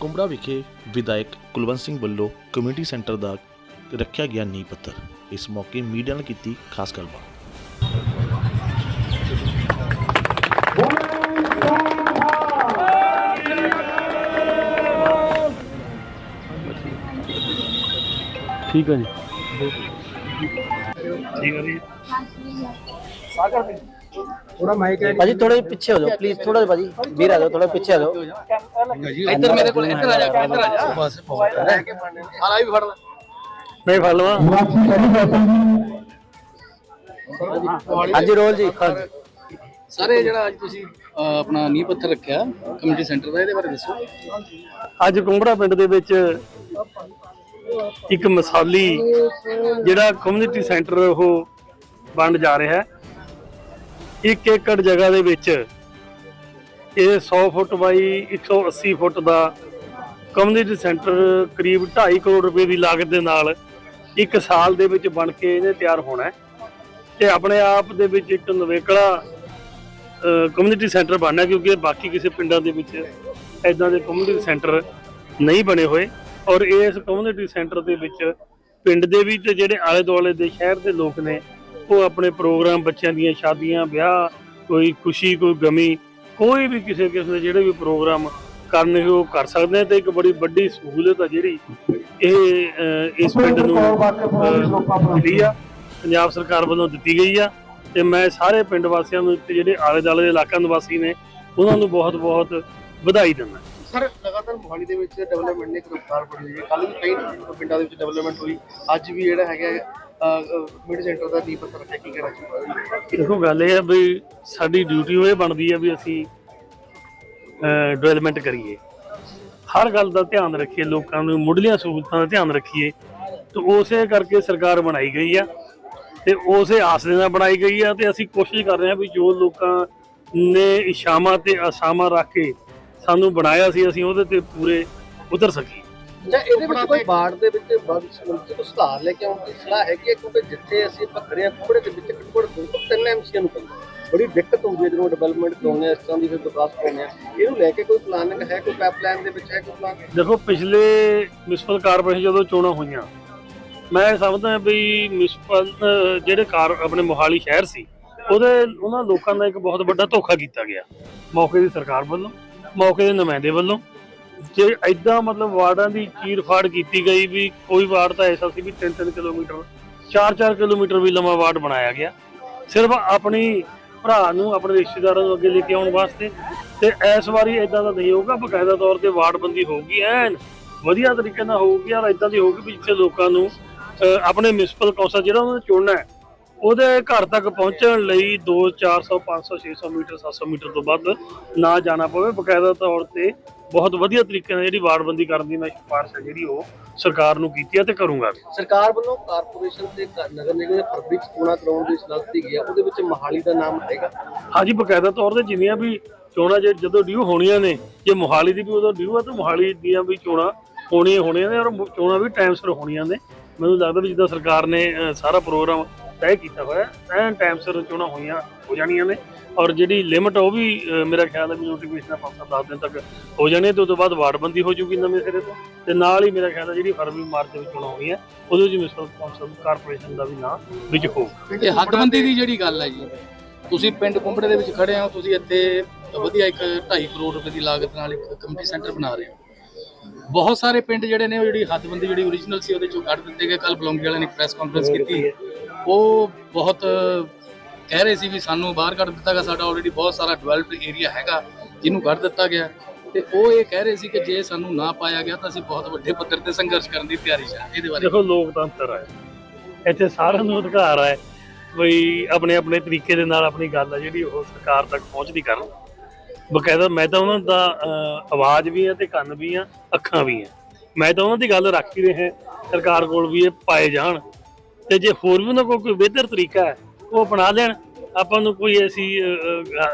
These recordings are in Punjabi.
ਕੁੰਬੜਾ ਵਿਖੇ ਵਿਧਾਇਕ ਕੁਲਵੰਤ ਸਿੰਘ ਵੱਲੋਂ ਕਮਿਊਨਿਟੀ ਸੈਂਟਰ ਦਾ ਰੱਖਿਆ ਗਿਆ ਨੀਂਹ ਪੱਥਰ। ਇਸ ਮੌਕੇ ਮੀਡੀਆ ਨਾਲ ਕੀਤੀ ਖਾਸ ਗੱਲਬਾਤ। ਠੀਕ ਹੈ ਜੀ। ਥੋੜਾ ਮਾਈਕ ਹੈ। ਭਾਜੀ ਥੋੜੇ ਪਿੱਛੇ ਹੋ ਜਾਓ ਪਲੀਜ਼ ਥੋੜਾ ਭਾਜੀ ਵੀਰ ਆ ਜਾਓ ਥੋੜਾ ਪਿੱਛੇ ਆ ਜਾਓ। ਇੱਧਰ ਮੇਰੇ ਕੋਲ ਇੱਧਰ ਆ ਜਾ ਇੱਧਰ ਆ ਜਾ। ਬਸ ਬਹੁਤ ਹੈ ਹਾਲਾ ਵੀ ਫੜ ਲੈ। ਨਹੀਂ ਫੜ ਲਵਾਂ। ਹਾਂਜੀ ਰੋਲ ਜੀ ਸਰ ਇਹ ਜਿਹੜਾ ਅੱਜ ਤੁਸੀਂ ਆਪਣਾ ਨੀਂਹ ਪੱਥਰ ਰੱਖਿਆ ਕਮਿਊਨਿਟੀ ਸੈਂਟਰ ਦਾ ਇਹਦੇ ਬਾਰੇ ਦੱਸੋ। ਅੱਜ ਕੁੰਬੜਾ ਪਿੰਡ ਦੇ ਵਿੱਚ ਇੱਕ ਮਿਸਾਲੀ ਜਿਹੜਾ ਕਮਿਊਨਿਟੀ ਸੈਂਟਰ ਉਹ ਬਣ ਜਾ ਰਿਹਾ ਹੈ। ਇੱਕ ਏਕੜ ਜਗ੍ਹਾ ਦੇ ਵਿੱਚ ਇਹ 100 ਫੁੱਟ ਬਾਈ 180 ਫੁੱਟ ਦਾ ਕਮਿਊਨਿਟੀ ਸੈਂਟਰ ਕਰੀਬ 2.5 ਕਰੋੜ ਰੁਪਏ ਦੀ ਲਾਗਤ ਦੇ ਨਾਲ ਇੱਕ ਸਾਲ ਦੇ ਵਿੱਚ ਬਣ ਕੇ ਇਹਨੇ ਤਿਆਰ ਹੋਣਾ ਹੈ ਤੇ ਆਪਣੇ ਆਪ ਦੇ ਵਿੱਚ ਇੱਕ ਨਵੇਕਲਾ ਕਮਿਊਨਿਟੀ ਸੈਂਟਰ ਬਣਨਾ ਕਿਉਂਕਿ ਬਾਕੀ ਕਿਸੇ ਪਿੰਡਾਂ ਦੇ ਵਿੱਚ ਐਦਾਂ ਦੇ ਕਮਿਊਨਿਟੀ ਸੈਂਟਰ ਨਹੀਂ ਬਣੇ ਹੋਏ ਔਰ ਇਸ ਕਮਿਊਨਿਟੀ ਸੈਂਟਰ ਦੇ ਵਿੱਚ ਪਿੰਡ ਦੇ ਵੀ ਤੇ ਜਿਹੜੇ ਆਲੇ ਦੁਆਲੇ ਦੇ ਸ਼ਹਿਰ ਦੇ ਲੋਕ ਨੇ ਉਹ ਆਪਣੇ ਪ੍ਰੋਗਰਾਮ ਬੱਚਿਆਂ ਦੀਆਂ ਸ਼ਾਦੀਆਂ, ਵਿਆਹ, ਕੋਈ ਖੁਸ਼ੀ, ਕੋਈ ਗਮੀ, ਕੋਈ ਵੀ ਕਿਸੇ ਕਿਸਮ ਦੇ ਜਿਹੜੇ ਵੀ ਪ੍ਰੋਗਰਾਮ ਕਰਨੇ ਉਹ ਕਰ ਸਕਦੇ ਨੇ ਤੇ ਇੱਕ ਬੜੀ ਵੱਡੀ ਸਹੂਲਤ ਆ ਜਿਹੜੀ ਇਹ ਇਸ ਪਿੰਡ ਨੂੰ ਮਿਲੀ ਆ। ਪੰਜਾਬ ਸਰਕਾਰ ਵੱਲੋਂ ਦਿੱਤੀ ਗਈ ਆ ਤੇ ਮੈਂ ਸਾਰੇ ਪਿੰਡ ਵਾਸੀਆਂ ਨੂੰ ਤੇ ਜਿਹੜੇ ਆਲੇ ਦੁਆਲੇ ਦੇ ਇਲਾਕਾ ਨਿਵਾਸੀ ਨੇ, ਉਹਨਾਂ ਨੂੰ ਬਹੁਤ ਬਹੁਤ ਵਧਾਈ ਦਿੰਦਾ। ਸਰ, ਲਗਾਤਾਰ ਮੋਹਾਲੀ ਦੇ ਵਿੱਚ ਡਿਵੈਲਪਮੈਂਟ ਨੇ ਇੱਕ ਰਫਤਾਰ ਫੜੀ ਹੈ। ਕੱਲ ਵੀ ਕਈ ਪਿੰਡਾਂ ਦੇ ਵਿੱਚ ਡਿਵੈਲਪਮੈਂਟ ਹੋਈ। ਅੱਜ ਵੀ ਜਿਹੜਾ ਹੈਗਾ ਕਮਿਊਨਿਟੀ ਸੈਂਟਰ ਦਾ ਨੀਂਹ ਪੱਥਰ ਰੱਖਿਆ ਕੀ ਕਹਿਣਾ ਚਾਹੁੰਦਾ ਦੇਖੋ, ਗੱਲ ਇਹ ਹੈ ਵੀ ਸਾਡੀ ਡਿਊਟੀ ਉਹ ਇਹ ਬਣਦੀ ਹੈ ਵੀ ਅਸੀਂ ਡਿਵੈਲਪਮੈਂਟ ਕਰੀਏ। ਹਰ ਗੱਲ ਦਾ ਧਿਆਨ ਰੱਖੀਏ, ਲੋਕਾਂ ਨੂੰ ਮੁੱਢਲੀਆਂ ਸਹੂਲਤਾਂ ਦਾ ਧਿਆਨ ਰੱਖੀਏ। ਤੇ ਉਸੇ ਕਰਕੇ ਸਰਕਾਰ ਬਣਾਈ ਗਈ ਆ ਤੇ ਉਸੇ ਆਸ ਦੇ ਨਾਲ ਬਣਾਈ ਗਈ ਆ ਤੇ ਅਸੀਂ ਕੋਸ਼ਿਸ਼ ਕਰ ਰਹੇ ਹਾਂ ਵੀ ਜੋ ਲੋਕਾਂ ਨੇ ਇਸ਼ਾਵਾਂ ਤੇ ਆਸਾਮਾਂ ਰੱਖ ਕੇ ਸਾਨੂੰ ਬਣਾਇਆ ਸੀ, ਅਸੀਂ ਉਹਦੇ ਤੇ ਪੂਰੇ ਉਤਰ ਸਕੀਏ। ਜਾਂ ਇਹਦੇ ਵਿੱਚ ਕੋਈ ਬਾੜ ਦੇ ਵਿੱਚ ਬੰਦ ਸਮੁੰਦਰ ਤੋਂ ਸੁਧਾਰ ਲੈ ਕੇ ਆਉਣ ਦੀ ਸਲਾਹ ਹੈਗੀ ਹੈ? ਕਿਉਂਕਿ ਜਿੱਥੇ ਅਸੀਂ ਭੱਖੜਿਆਂ ਕੁੜੇ ਦੇ ਵਿੱਚ ਘੱਟੋ ਤੋਂ ਤਿੰਨ ਐਮਸੀਆਂ ਨੂੰ ਪੈਂਦਾ ਬੜੀ ਦਿੱਕਤ ਹੁੰਦੀ ਹੈ ਜਦੋਂ ਡਿਵੈਲਪਮੈਂਟ ਕਰਾਉਂਦੇ ਆ ਇਸ ਤਰ੍ਹਾਂ ਦੀ ਫਿਰ ਵਿਕਾਸ ਕਰਾਉਂਦੇ ਆ ਇਹਨੂੰ ਲੈ ਕੇ ਕੋਈ ਪਲਾਨਿੰਗ ਹੈ, ਕੋਈ ਪਾਈਪਲਾਈਨ ਦੇ ਵਿੱਚ ਹੈ ਕੋਈ ਪਲਾਨ ਦੇਖੋ, ਪਿਛਲੇ ਮਿਊਨਿਸਪਲ ਕਾਰਪੋਰੇਸ਼ਨ ਜਦੋਂ ਚੋਣਾਂ ਹੋਈਆਂ, ਮੈਂ ਸਮਝਦਾ ਵੀ ਮਿਊਨਿਸਪਲ ਜਿਹੜੇ ਕਾਰ, ਆਪਣੇ ਮੋਹਾਲੀ ਸ਼ਹਿਰ ਸੀ, ਉਹਦੇ, ਉਹਨਾਂ ਲੋਕਾਂ ਦਾ ਇੱਕ ਬਹੁਤ ਵੱਡਾ ਧੋਖਾ ਕੀਤਾ ਗਿਆ। ਮੌਕੇ ਦੀ ਸਰਕਾਰ ਵੱਲੋਂ, ਮੌਕੇ ਦੇ ਨੁਮਾਇੰਦੇ ਵੱਲੋਂ ਜੇ ਐਦਾਂ ਮਤਲਬ ਵਾਰਡਾਂ ਦੀ ਚੀਰ-ਫਾੜ ਕੀਤੀ ਗਈ ਵੀ ਕੋਈ ਵਾਰਡ ਤਾਂ ਐਸਾ ਸੀ ਵੀ 3-3 ਕਿਲੋਮੀਟਰ 4-4 ਕਿਲੋਮੀਟਰ ਵੀ ਲੰਮਾ ਵਾਰਡ ਬਣਾਇਆ ਗਿਆ। ਸਿਰਫ ਆਪਣੀ ਭਰਾ ਨੂੰ, ਆਪਣੇ ਰਿਸ਼ਤੇਦਾਰਾਂ ਨੂੰ ਅੱਗੇ ਲੈ ਕੇ ਆਉਣ ਵਾਸਤੇ ਤੇ ਇਸ ਵਾਰੀ ਇਦਾਂ ਦਾ ਨਹੀਂ ਹੋਊਗਾ, ਬਕਾਇਦਾ ਤੌਰ ਤੇ ਵਾਰਡਬੰਦੀ ਹੋਊਗੀ, ਐਨ ਵਧੀਆ ਤਰੀਕੇ ਨਾਲ ਹੋਊਗੀ ਔਰ ਇਦਾਂ ਦੀ ਹੋਊਗੀ ਵੀ ਜਿੱਥੇ ਲੋਕਾਂ ਨੂੰ ਆਪਣੇ ਮਿਊਨਿਸਪਲ ਕੌਂਸਲ ਜਿਹੜਾ ਉਹਨਾਂ ਨੇ ਚੁਣਨਾ ਹੈ, ਉਹਦੇ ਘਰ ਤੱਕ ਪਹੁੰਚਣ ਲਈ 2 400 500 600 ਮੀਟਰ 700 ਮੀਟਰ ਤੋਂ ਵੱਧ ਨਾ ਜਾਣਾ ਪਵੇ। ਬਕਾਇਦਾ ਤੌਰ ਤੇ ਬਹੁਤ ਵਧੀਆ ਤਰੀਕੇ ਨਾਲ ਜਿਹੜੀ ਵਾਰਡਬੰਦੀ ਕਰਨ ਦੀ ਮੈਂ ਸਿਫਾਰਿਸ਼ ਹੈ ਜਿਹੜੀ ਉਹ ਸਰਕਾਰ ਨੂੰ ਕੀਤੀ ਹੈ ਤੇ ਕਰੂੰਗਾ ਵੀ। ਸਰਕਾਰ ਵੱਲੋਂ ਕਾਰਪੋਰੇਸ਼ਨ ਤੇ ਨਗਰ ਨਿਗਮ ਦੇ ਚ ਚੋਣਾਂ ਕਰਾਉਣ ਦੀ ਸਲਾਹ ਗਈ ਹੈ। ਉਹਦੇ ਵਿੱਚ ਮੋਹਾਲੀ ਦਾ ਨਾਮ ਆਏਗਾ ਹਾਂਜੀ ਬਕਾਇਦਾ ਤੌਰ ਤੇ ਜਿੰਨੀਆਂ ਵੀ ਚੋਣਾਂ ਜੇ ਜਦੋਂ ਡਿਊ ਹੋਣੀਆਂ ਨੇ ਜੇ ਮੋਹਾਲੀ ਦੀ ਵੀ ਉਦੋਂ ਡਿਊ ਆ ਤਾਂ ਮੋਹਾਲੀ ਦੀਆਂ ਵੀ ਚੋਣਾਂ ਹੋਣੀਆਂ ਹੋਣੀਆਂ ਨੇ ਔਰ ਚੋਣਾਂ ਵੀ ਟਾਈਮ ਸਿਰ ਹੋਣੀਆਂ ਨੇ। ਮੈਨੂੰ ਲੱਗਦਾ ਵੀ ਜਿੱਦਾਂ ਸਰਕਾਰ ਨੇ ਸਾਰਾ ਪ੍ਰੋਗਰਾਮ ਤੈਅ ਕੀਤਾ ਹੋਇਆ ਐਨ ਟਾਈਮ ਸਿਰ ਚੋਣਾਂ ਹੋਈਆਂ ਹੋ ਜਾਣੀਆਂ ਨੇ। ਔਰ ਜਿਹੜੀ ਲਿਮਟ ਉਹ ਵੀ ਅਹ, ਮੇਰਾ ਖਿਆਲ ਹੈ ਵੀ ਨੋਟੀਫਿਕੇਸ਼ਨ ਆ ਪੰਜ ਦਸ ਦਿਨ ਤੱਕ ਹੋ ਜਾਣੀ ਤੇ ਉਸ ਤੋਂ ਬਾਅਦ ਵਾਰਡਬੰਦੀ ਹੋ ਜੂਗੀ ਨਵੇਂ ਸਿਰੇ ਤੋਂ। ਤੇ ਨਾਲ ਹੀ ਮੇਰਾ ਖਿਆਲ ਹੈ ਜਿਹੜੀ ਫਰਵਰੀ ਮਾਰਚ ਦੇ ਵਿੱਚ ਚੋਣਾਂ ਹੋਣੀਆਂ ਉਹਦੇ ਵਿੱਚ ਮਿਊਨਿਸਪਲ ਕੌਂਸਲ ਕਾਰਪੋਰੇਸ਼ਨ ਦਾ ਵੀ ਨਾਂ ਵਿੱਚ ਹੋਊਗਾ। ਇਹ ਹੱਦਬੰਦੀ ਦੀ ਜਿਹੜੀ ਗੱਲ ਹੈ ਜੀ ਤੁਸੀਂ ਪਿੰਡ ਕੁੰਬੜੇ ਦੇ ਵਿੱਚ ਖੜੇ ਹੋ ਤੁਸੀਂ ਇੱਥੇ ਵਧੀਆ ਇੱਕ 2.5 ਕਰੋੜ ਰੁਪਏ ਦੀ ਲਾਗਤ ਨਾਲ ਇੱਕ ਕਮਿਊਨਿਟੀ ਸੈਂਟਰ ਬਣਾ ਰਹੇ ਹੋ। ਬਹੁਤ ਸਾਰੇ ਪਿੰਡ ਜਿਹੜੇ ਨੇ ਉਹ ਜਿਹੜੀ ਹੱਦਬੰਦੀ ਜਿਹੜੀ ਓਰੀਜਨਲ ਸੀ ਉਹਦੇ ਚੋਂ ਕੱਢ ਦਿੱਤੇ ਗਏ। ਕੱਲ ਬਲੌਂਗੀ ਵਾਲਿਆਂ ਨੇ ਪ੍ਰੈਸ ਕਾਨਫਰੰਸ ਕੀਤੀ ਉਹ ਬਹੁਤ ਕਹਿ ਰਹੇ ਸੀ ਵੀ ਸਾਨੂੰ ਬਾਹਰ ਕੱਢ ਦਿੱਤਾ ਗਿਆ, ਸਾਡਾ ਆਲਰੇਡੀ ਬਹੁਤ ਸਾਰਾ ਡਿਵੈਲਪਡ ਏਰੀਆ ਹੈਗਾ, ਜਿਹਨੂੰ ਕੱਢ ਦਿੱਤਾ ਗਿਆ। ਤੇ ਉਹ ਇਹ ਕਹਿ ਰਹੇ ਸੀ ਕਿ ਜੇ ਸਾਨੂੰ ਨਾ ਪਾਇਆ ਗਿਆ ਤਾਂ ਅਸੀਂ ਬਹੁਤ ਵੱਡੇ ਪੱਧਰ ਤੇ ਸੰਘਰਸ਼ ਕਰਨ ਦੀ ਤਿਆਰੀ 'ਚ ਹਾਂ ਇਹਦੇ ਬਾਰੇ। ਦੇਖੋ, ਲੋਕਤੰਤਰ ਹੈ ਇੱਥੇ ਸਾਰਿਆਂ ਨੂੰ ਅਧਿਕਾਰ ਹੈ ਬਈ ਆਪਣੇ ਆਪਣੇ ਤਰੀਕੇ ਦੇ ਨਾਲ ਆਪਣੀ ਗੱਲ ਆ ਜਿਹੜੀ ਉਹ ਸਰਕਾਰ ਤੱਕ ਪਹੁੰਚਦੀ ਕਰਨ। ਬਕਾਇਦਾ ਮੈਂ ਤਾਂ ਉਹਨਾਂ ਦਾ ਆਵਾਜ਼ ਵੀ ਹੈ ਤੇ ਕੰਨ ਵੀ ਆ, ਅੱਖਾਂ ਵੀ ਆ। ਮੈਂ ਤਾਂ ਉਹਨਾਂ ਦੀ ਗੱਲ ਰੱਖ ਹੀ ਰਿਹਾ। ਸਰਕਾਰ ਕੋਲ ਵੀ ਇਹ ਪਾਏ ਜਾਣ। ਤੇ ਜੇ ਹੋਰ ਵੀ ਉਹਨਾਂ ਕੋਲ ਕੋਈ ਬਿਹਤਰ ਤਰੀਕਾ ਹੈ ਉਹ ਅਪਣਾ ਲੈਣ ਆਪਾਂ ਨੂੰ ਕੋਈ ਐਸੀ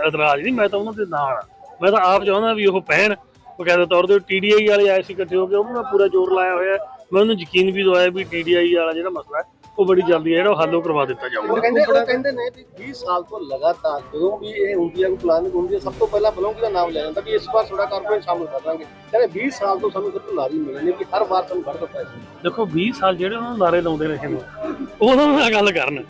ਇਤਰਾਜ਼ ਨਹੀਂ ਮੈਂ ਤਾਂ ਉਹਨਾਂ ਦੇ ਨਾਲ ਆ। ਮੈਂ ਤਾਂ ਆਪ ਚਾਹੁੰਦਾ ਵੀ ਉਹ ਪਹਿਣ ਬਕਾਇਦਾ ਤੌਰ ਤੇ ਟੀਡੀਆਈ ਵਾਲੇ ਆਏ ਸੀ ਇਕੱਠੇ ਹੋ ਕੇ ਉਹ ਵੀ ਮੈਂ ਪੂਰਾ ਜ਼ੋਰ ਲਾਇਆ ਹੋਇਆ। ਮੈਂ ਉਹਨੂੰ ਯਕੀਨ ਵੀ ਦਵਾਇਆ ਵੀ ਟੀਡੀਆਈ ਵਾਲਾ ਜਿਹੜਾ ਮਸਲਾ ਹੈ ਉਹ ਬੜੀ ਜਲਦੀ ਜਿਹੜਾ ਉਹ ਹੱਲ ਉਹ ਕਰਵਾ ਦਿੱਤਾ ਉਹ ਜਾਊਗਾ ਕਹਿੰਦੇ ਉਹ ਕਹਿੰਦੇ ਨੇ ਵੀ 20 ਸਾਲ ਤੋਂ ਲਗਾਤਾਰ ਜਦੋਂ ਵੀ ਇਹ ਹੁੰਦੀ ਹੈ ਕੋਈ ਪਲਾਨਿੰਗ ਹੁੰਦੀ ਹੈ ਸਭ ਤੋਂ ਪਹਿਲਾਂ ਬਲੌਂਗੀ ਦਾ ਨਾਮ ਲਿਆ ਜਾਂਦਾ ਵੀ ਇਸ ਵਾਰ ਥੋੜਾ ਕਾਰਪੋਰੇਟ ਸ਼ਾਮਲ ਕਰ ਦਾਂਗੇ। ਕਹਿੰਦੇ 20 ਸਾਲ ਤੋਂ ਸਾਨੂੰ ਸਿਰਫ ਨਾਰੀ ਮਿਲੇ ਨੇ ਕਿ ਹਰ ਵਾਰ ਸਾਨੂੰ ਘੱਟ ਦਿੱਤਾ ਦੇਖੋ 20 ਸਾਲ ਜਿਹੜੇ ਉਹਨਾਂ ਨਾਰੇ ਲਾਉਂਦੇ ਰਹੇ ਨੇ ਉਹਨਾਂ ਨਾਲ ਗੱਲ ਕਰਨ।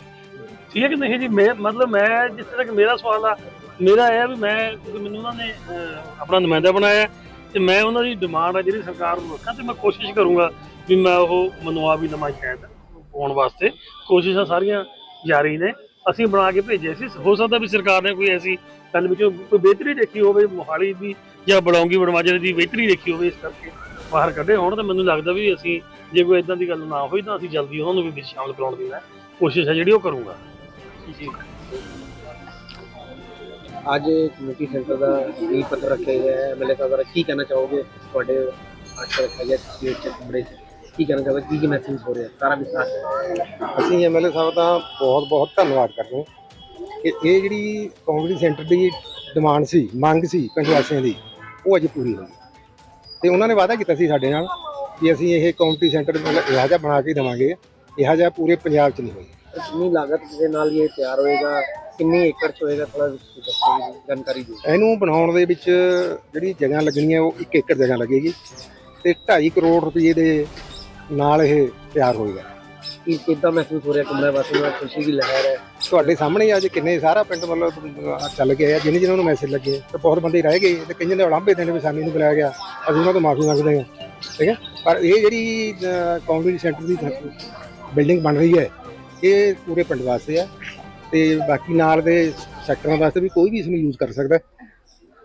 ਠੀਕ ਹੈ ਕਿ ਨਹੀਂ ਜੀ? ਮੈਂ ਮਤਲਬ ਮੈਂ ਜਿੱਥੇ ਤੱਕ ਮੇਰਾ ਸਵਾਲ ਆ ਮੇਰਾ ਇਹ ਆ ਵੀ ਮੈਂ ਕਿਉਂਕਿ ਮੈਨੂੰ ਉਹਨਾਂ ਨੇ ਅਹ, ਆਪਣਾ ਨੁਮਾਇੰਦਾ ਬਣਾਇਆ ਤੇ ਮੈਂ ਉਹਨਾਂ ਦੀ ਡਿਮਾਂਡ ਆ ਜਿਹੜੀ ਸਰਕਾਰ ਨੂੰ ਰੱਖਾਂ ਤੇ ਮੈਂ ਕੋਸ਼ਿਸ਼ ਕਰੂੰਗਾ ਵੀ ਮੈਂ ਉਹ ਮਨਵਾ ਵੀ ਨਵਾਂ ਸ਼ਾਇਦ ਪਾਉਣ ਵਾਸਤੇ। ਕੋਸ਼ਿਸ਼ਾਂ ਸਾਰੀਆਂ ਜਾਰੀ ਨੇ। ਅਸੀਂ ਬਣਾ ਕੇ ਭੇਜੇ ਸੀ। ਹੋ ਸਕਦਾ ਵੀ ਸਰਕਾਰ ਨੇ ਕੋਈ ਐਸੀ ਗੱਲ ਵਿੱਚੋਂ ਕੋਈ ਬਿਹਤਰੀ ਦੇਖੀ ਹੋਵੇ ਮੋਹਾਲੀ ਦੀ ਜਾਂ ਬੜੌਂਗੀ ਬੜਮਾਜਰੇ ਦੀ ਬਿਹਤਰੀ ਦੇਖੀ ਹੋਵੇ ਇਸ ਕਰਕੇ ਬਾਹਰ ਕੱਢੇ ਹੋਣ ਤਾਂ ਮੈਨੂੰ ਲੱਗਦਾ ਵੀ ਅਸੀਂ ਜੇ ਕੋਈ ਇਦਾਂ ਦੀ ਗੱਲ ਨਾ ਹੋਈ ਤਾਂ ਅਸੀਂ ਜਲਦੀ ਉਹਨਾਂ ਨੂੰ ਵੀ ਵਿੱਚ ਸ਼ਾਮਲ ਕਰਾਉਣ ਦੀ ਮੈਂ ਕੋਸ਼ਿਸ਼ ਹੈ ਜਿਹੜੀ ਉਹ ਕਰੂੰਗਾ। ਜੀ। ਅੱਜ ਕਮੇਟੀ ਸੈਂਟਰ ਦਾ ਨੀਂਹ ਪੱਥਰ ਰੱਖਿਆ ਗਿਆ ਹੈ। ਐਮਐਲਏ ਸਾਹਿਬ ਦੁਆਰਾ ਕੀ ਕਹਿਣਾ ਚਾਹੋਗੇ? ਤੁਹਾਡੇ ਅੱਜ ਰੱਖਿਆ ਗਿਆ ਸਟੇਟ ਚ ਬੜੇ ਕੀ ਕਹਿਣਾ ਚਾਹੋਗੇ? ਕੀ ਕੀ ਮੈਸੇਜ ਹੋ ਰਿਹਾ? ਸਾਰਾ ਵਿਸਥਾਰ ਅਸੀਂ ਐਮਐਲਏ ਸਾਹਿਬ ਦਾ ਬਹੁਤ ਬਹੁਤ ਧੰਨਵਾਦ ਕਰਦੇ ਹਾਂ ਕਿ ਇਹ ਜਿਹੜੀ ਕਮਿਊਨਿਟੀ ਸੈਂਟਰ ਦੀ ਡਿਮਾਂਡ ਸੀ ਮੰਗ ਸੀ ਪਿੰਡ ਵਾਸੀਆਂ ਦੀ ਉਹ ਅੱਜ ਪੂਰੀ ਹੋਈ। ਤੇ ਉਹਨਾਂ ਨੇ ਵਾਅਦਾ ਕੀਤਾ ਸੀ ਸਾਡੇ ਨਾਲ ਕਿ ਅਸੀਂ ਇਹ ਕਮਿਊਨਿਟੀ ਸੈਂਟਰ ਇਹੋ ਜਿਹਾ ਬਣਾ ਕੇ ਦੇਵਾਂਗੇ। ਇਹੋ ਜਿਹਾ ਪੂਰੇ ਪੰਜਾਬ 'ਚ ਨਹੀਂ ਹੋਇਆ। ਕਿੰਨੀ ਲਾਗਤ ਦੇ ਨਾਲ ਇਹ ਤਿਆਰ ਹੋਏਗਾ? ਕਿੰਨੀ ਏਕੜ ਚ ਹੋਏਗਾ? ਥੋੜਾ ਦੱਸੋ ਜਾਣਕਾਰੀ ਦਿਓ। ਇਹਨੂੰ ਬਣਾਉਣ ਦੇ ਵਿੱਚ ਜਿਹੜੀ ਜਗ੍ਹਾ ਲੱਗਣੀ ਹੈ ਉਹ 1 ਏਕੜ ਜਗ੍ਹਾ ਲੱਗੇਗੀ ਤੇ 2.5 ਕਰੋੜ ਰੁਪਏ ਦੇ ਨਾਲ ਇਹ ਤਿਆਰ ਹੋਏਗਾ। ਕੀ ਕਿੱਦਾਂ ਮਹਿਸੂਸ ਹੋ ਰਿਹਾ? ਕਮਰਾ ਵਾਸੀ ਨੂੰ ਖੁਸ਼ੀ ਦੀ ਲਹਿਰ ਹੈ? ਤੁਹਾਡੇ ਸਾਹਮਣੇ ਅੱਜ ਕਿੰਨੇ ਸਾਰਾ ਪਿੰਡ ਮਤਲਬ ਚੱਲ ਗਿਆ ਜਿਹਨੇ ਜਿਹਨਾਂ ਨੂੰ ਮੈਸੇਜ ਲੱਗੇ ਤੇ ਬਹੁਤ ਬੰਦੇ ਰਹਿ ਗਏ ਤੇ ਕਈਆਂ ਦੇ ਉਲਾਂਭੇ ਦੇਣ ਵੀ ਸਾਨੂੰ ਨਹੀਂ ਬੁਲਾਇਆ ਗਿਆ ਅਸੀਂ ਉਹਨਾਂ ਤੋਂ ਮਾਫੀ ਮੰਗਦੇ ਹਾਂ ਠੀਕ ਹੈ? ਪਰ ਇਹ ਜਿਹੜੀ ਕਮਿਊਨਿਟੀ ਸੈਂਟਰ ਦੀ ਬਿਲਡਿੰਗ ਬਣ ਰਹੀ ਹੈ ਇਹ ਪੂਰੇ ਪਿੰਡ ਵਾਸਤੇ ਹੈ ਤੇ ਬਾਕੀ ਨਾਲ ਦੇ ਸੈਕਟਰਾਂ ਵਾਸਤੇ ਵੀ ਕੋਈ ਵੀ ਇਸ ਨੂੰ ਯੂਜ਼ ਕਰ ਸਕਦਾ ਹੈ।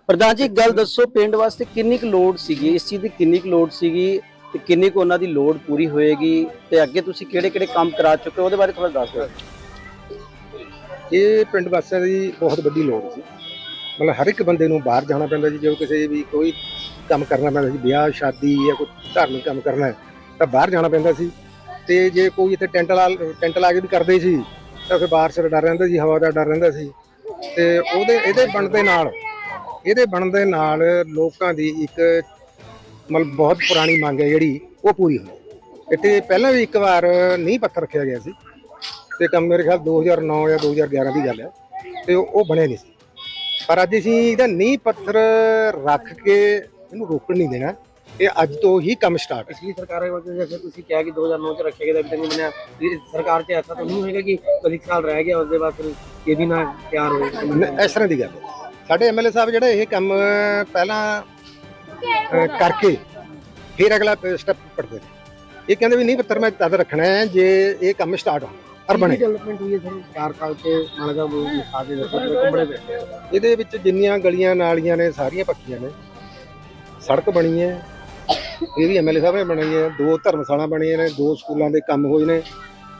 ਪ੍ਰਧਾਨ ਜੀ ਇੱਕ ਗੱਲ ਦੱਸੋ ਪਿੰਡ ਵਾਸਤੇ ਕਿੰਨੀ ਕੁ ਲੋਡ ਸੀਗੀ? ਇਸ ਚੀਜ਼ ਦੀ ਕਿੰਨੀ ਕੁ ਲੋਡ ਸੀਗੀ ਤੇ ਕਿੰਨੀ ਕੁ ਉਹਨਾਂ ਦੀ ਲੋਡ ਪੂਰੀ ਹੋਏਗੀ? ਤੇ ਅੱਗੇ ਤੁਸੀਂ ਕਿਹੜੇ ਕਿਹੜੇ ਕੰਮ ਕਰਾ ਚੁੱਕੇ ਹੋ? ਉਹਦੇ ਬਾਰੇ ਥੋੜਾ ਦੱਸ ਦਿਓ। ਇਹ ਪਿੰਡ ਵਾਸੀਆਂ ਦੀ ਬਹੁਤ ਵੱਡੀ ਲੋੜ ਸੀ। ਮਤਲਬ ਹਰ ਇੱਕ ਬੰਦੇ ਨੂੰ ਬਾਹਰ ਜਾਣਾ ਪੈਂਦਾ ਜੀ ਜੋ ਕਿਸੇ ਵੀ ਕੋਈ ਕੰਮ ਕਰਨਾ ਪੈਂਦਾ ਸੀ ਵਿਆਹ ਸ਼ਾਦੀ ਜਾਂ ਕੋਈ ਧਾਰਮਿਕ ਕੰਮ ਕਰਨਾ ਹੈ ਤਾਂ ਬਾਹਰ ਜਾਣਾ ਪੈਂਦਾ ਸੀ। ਤੇ ਜੇ ਕੋਈ ਇੱਥੇ ਟੈਂਟ ਲਾ ਟੈਂਟ ਲਾ ਕੇ ਵੀ ਕਰਦੇ ਸੀ, ਤਾਂ ਫਿਰ ਬਾਰਿਸ਼ ਦਾ ਡਰ ਰਹਿੰਦਾ ਸੀ, ਹਵਾ ਦਾ ਡਰ ਰਹਿੰਦਾ ਸੀ। ਤੇ ਉਹਦੇ ਇਹਦੇ ਬਣਨ ਦੇ ਨਾਲ ਇਹਦੇ ਬਣਨ ਦੇ ਨਾਲ ਲੋਕਾਂ ਦੀ ਇੱਕ ਮਤਲਬ ਬਹੁਤ ਪੁਰਾਣੀ ਮੰਗ ਹੈ ਜਿਹੜੀ, ਉਹ ਪੂਰੀ ਹੋਈ। ਇੱਥੇ ਪਹਿਲਾਂ ਵੀ ਇੱਕ ਵਾਰ ਨੀਂਹ ਪੱਥਰ ਰੱਖਿਆ ਗਿਆ ਸੀ। ਤੇ ਕੰਮ ਮੇਰੇ ਖਿਆਲ 2009 ਜਾਂ 2011 ਦੀ ਗੱਲ ਹੈ। ਤੇ ਉਹ ਉਹ ਬਣਿਆ ਨਹੀਂ ਸੀ। ਪਰ ਅੱਜ ਅਸੀਂ ਇਹਦਾ ਨੀਂਹ ਪੱਥਰ ਰੱਖ ਕੇ ਇਹਨੂੰ ਰੋਕਣ ਨਹੀਂ ਦੇਣਾ। ਇਹ ਅੱਜ ਤੋਂ ਹੀ ਕੰਮ ਸਟਾਰਟ ਪਿਛਲੀ ਸਰਕਾਰਾਂ ਵਿੱਚ ਜੈਸੇ ਤੁਸੀਂ ਕਿਹਾ ਕਿ 2009 ਚ ਰੱਖਿਆ ਗਿਆ ਤੱਕ ਨਹੀਂ ਬਣਿਆ। ਸਰਕਾਰ 'ਚ ਐਸਾ ਤਾਂ ਨਹੀਂ ਹੋਏਗਾ ਕਿ ਕਦੀ ਸਾਲ ਰਹਿ ਗਿਆ ਉਸ ਦੇ ਬਾਅਦ ਫਿਰ ਇਹ ਵੀ ਨਾ ਤਿਆਰ ਹੋਏ। ਇਸ ਤਰ੍ਹਾਂ ਦੀ ਗੱਲ। ਸਾਡੇ ਐਮਐਲਏ ਸਾਹਿਬ ਜਿਹੜਾ ਇਹ ਕੰਮ ਪਹਿਲਾਂ ਕਰਕੇ ਫਿਰ ਅਗਲਾ ਸਟੈਪ ਪੜਦੇ ਨੇ। ਇਹ ਕਹਿੰਦੇ ਵੀ ਨਹੀਂ ਪੱਤਰ ਮੈਂ ਤਦ ਰੱਖਣਾ ਹੈ ਜੇ ਇਹ ਕੰਮ ਸਟਾਰਟ ਹੋ ਔਰ ਬਣੇ। ਡਿਵੈਲਪਮੈਂਟ ਹੋਈ ਹੈ ਸਰ 4 ਸਾਲ 'ਚ ਮਾੜਾ ਜਿਹਾ ਉਹ ਮਿਸਾਲ ਦੇ ਦੱਸੋ ਤੇ ਕੰਬੜੇ ਪਏ? ਇਹਦੇ ਵਿੱਚ ਜਿੰਨੀਆਂ ਗਲੀਆਂ ਨਾਲੀਆਂ ਨੇ ਸਾਰੀਆਂ ਪੱਕੀਆਂ ਨੇ। ਸੜਕ ਬਣੀ ਹੈ ਇਹ ਵੀ ਐਮਐਲਏ ਸਾਹਿਬ ਨੇ ਬਣਾਈ ਹੈ। ਦੋ ਧਰਮਸ਼ਾਲਾ ਬਣੀਆਂ ਨੇ, ਦੋ ਸਕੂਲਾਂ ਦੇ ਕੰਮ ਹੋਏ ਨੇ।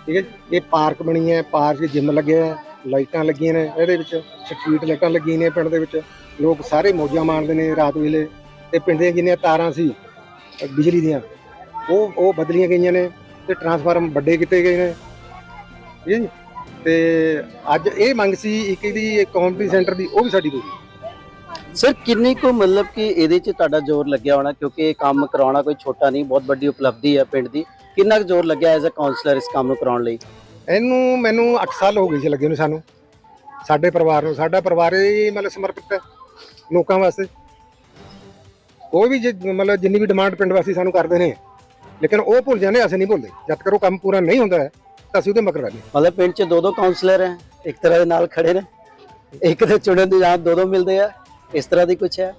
ਠੀਕ ਹੈ ਇਹ ਪਾਰਕ ਬਣੀ ਹੈ, ਪਾਰਕ 'ਚ ਜਿੰਮ ਲੱਗਿਆ ਹੈ, ਲਾਈਟਾਂ ਲੱਗੀਆਂ ਨੇ, ਇਹਦੇ ਵਿੱਚ ਸਟਰੀਟ ਲਾਈਟਾਂ ਲੱਗੀਆਂ ਨੇ ਪਿੰਡ ਦੇ ਵਿੱਚ। ਲੋਕ ਸਾਰੇ ਮੌਜਾਂ ਮਾਣਦੇ ਨੇ ਰਾਤ ਵੇਲੇ। ਤੇ ਪਿੰਡ ਦੀਆਂ ਜਿੰਨੀਆਂ ਤਾਰਾਂ ਸੀ, ਬਿਜਲੀ ਦੀਆਂ, ਉਹ ਉਹ ਬਦਲੀਆਂ ਗਈਆਂ ਨੇ ਤੇ ਟਰਾਂਸਫਾਰਮ ਵੱਡੇ ਕੀਤੇ ਗਏ ਨੇ। ਠੀਕ ਹੈ ਜੀ? ਤੇ ਅੱਜ ਇਹ ਮੰਗ ਸੀ, ਇੱਕ ਇਹਦੀ ਕਮਿਊਨਿਟੀ ਸੈਂਟਰ ਦੀ, ਉਹ ਵੀ ਸਾਡੀ ਪੂਰੀ ਸਰ ਕਿੰਨੀ ਕੁ ਮਤਲਬ ਕਿ ਇਹਦੇ 'ਚ ਤੁਹਾਡਾ ਜ਼ੋਰ ਲੱਗਿਆ ਹੋਣਾ? ਕਿਉਂਕਿ ਇਹ ਕੰਮ ਕਰਾਉਣਾ ਕੋਈ ਛੋਟਾ ਨਹੀਂ ਬਹੁਤ ਵੱਡੀ ਉਪਲਬਧੀ ਹੈ ਪਿੰਡ ਦੀ। ਕਿੰਨਾ ਕੁ ਜ਼ੋਰ ਲੱਗਿਆ ਐਜ਼ ਅ ਕਾਉਂਸਲਰ ਇਸ ਕੰਮ ਨੂੰ ਕਰਾਉਣ ਲਈ? ਇਹਨੂੰ ਮੈਨੂੰ 8 ਸਾਲ ਹੋ ਗਏ ਸੀ ਲੱਗੇ ਨੂੰ ਸਾਨੂੰ। ਸਾਡੇ ਪਰਿਵਾਰ ਨੂੰ ਸਾਡਾ ਪਰਿਵਾਰ ਹੀ ਮਤਲਬ ਸਮਰਪਿਤ ਹੈ ਲੋਕਾਂ ਵਾਸਤੇ। ਕੋਈ ਵੀ ਜੇ ਮਤਲਬ ਜਿੰਨੀ ਵੀ ਡਿਮਾਂਡ ਪਿੰਡ ਵਾਸੀ ਸਾਨੂੰ ਕਰਦੇ ਨੇ ਲੇਕਿਨ ਉਹ ਭੁੱਲ ਜਾਂਦੇ ਅਸੀਂ ਨਹੀਂ ਭੁੱਲਦੇ। ਜਦ ਤੱਕ ਉਹ ਕੰਮ ਪੂਰਾ ਨਹੀਂ ਹੁੰਦਾ ਹੈ, ਤਾਂ ਅਸੀਂ ਉਹਦੇ ਮਗਰ ਰਹਿੰਦੇ ਮਤਲਬ ਪਿੰਡ 'ਚ ਦੋ ਦੋ ਕਾਉਂਸਲਰ ਹੈ ਇੱਕ ਤਰ੍ਹਾਂ ਦੇ ਨਾਲ ਖੜੇ ਨੇ ਇੱਕ ਦੇ ਚੁਣਨ ਦੀ ਜਾਂ ਦੋ ਦੋ ਮਿਲਦੇ ਆ। ਇਸ ਤਰ੍ਹਾਂ ਦੀ ਕੁਝ ਹੈ